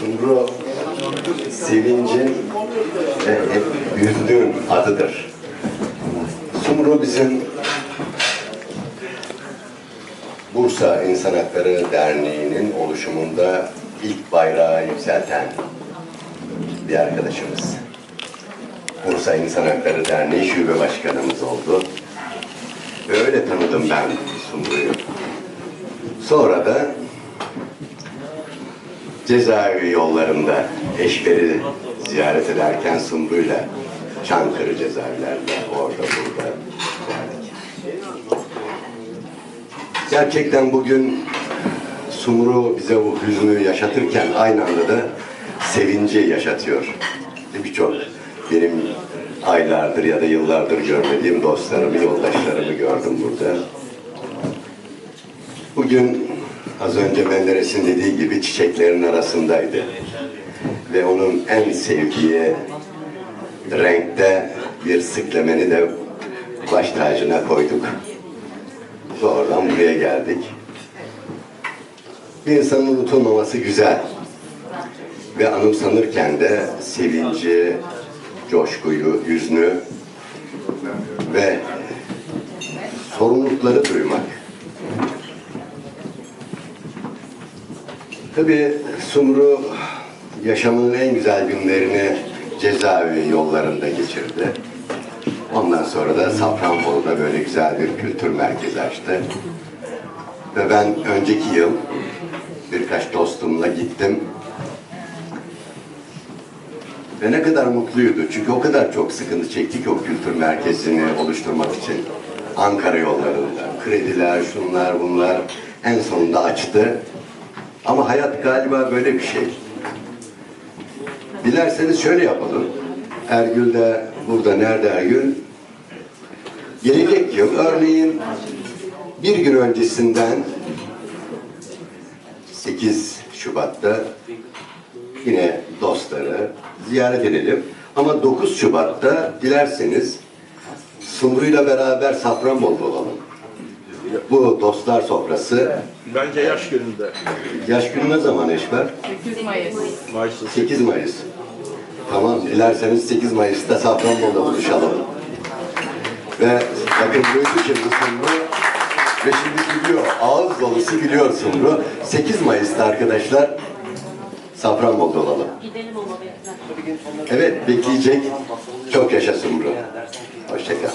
Sumru sevincin ve hep hüznün adıdır. Sumru bizim Bursa İnsan Hakları Derneği'nin oluşumunda ilk bayrağı yükselten bir arkadaşımız. Bursa İnsan Hakları Derneği Şube Başkanımız oldu. Öyle tanıdım ben Sumru'yu. Sonra da cezaevi yollarında eşleri ziyaret ederken Sumru'yla Çankırı cezaevlerinde orada burada. Gerçekten bugün Sumru bize bu hüznü yaşatırken aynı anda da sevinci yaşatıyor. Birçok benim aylardır ya da yıllardır görmediğim dostlarımı, yoldaşlarımı gördüm burada. Bugün az önce Menderes'in dediği gibi çiçeklerin arasındaydı. Ve onun en sevdiği renkte bir sıklemeni de baş tacına koyduk. Oradan buraya geldik. Bir insanın unutulmaması güzel. Ve anımsanırken de sevinci, coşkuyu, hüznü ve sorumlulukları duymak. Tabii Sumru yaşamının en güzel günlerini cezaevi yollarında geçirdi. Ondan sonra da Safranbolu'da böyle güzel bir kültür merkezi açtı. Ve ben önceki yıl birkaç dostumla gittim. Ve ne kadar mutluydu. Çünkü o kadar çok sıkıntı çektik o kültür merkezini oluşturmak için. Ankara yollarında, krediler, şunlar bunlar en sonunda açtı. Ama hayat galiba böyle bir şey. Dilerseniz şöyle yapalım. Ergül de burada nerede Ergül? Gelecek yıl örneğin bir gün öncesinden 8 Şubat'ta yine dostları ziyaret edelim. Ama 9 Şubat'ta dilerseniz Sumru'yla beraber Safranbolu'da olalım. Bu dostlar sofrası Bence yaş gününde. yaş günü ne zaman Eşber? 8 Mayıs. Mayıs'ta 8 Mayıs. Tamam, dilerseniz 8 Mayıs'ta Safranbolu'da buluşalım. Ve bakın duydu şimdi Sumru. Ve şimdi gülüyor, ağız dolusu gülüyor Sumru. 8 Mayıs'ta arkadaşlar Safranbolu'da olalım. Gidelim ama bekle. Evet, bekleyecek. Çok yaşa Sumru. Hoşçakal.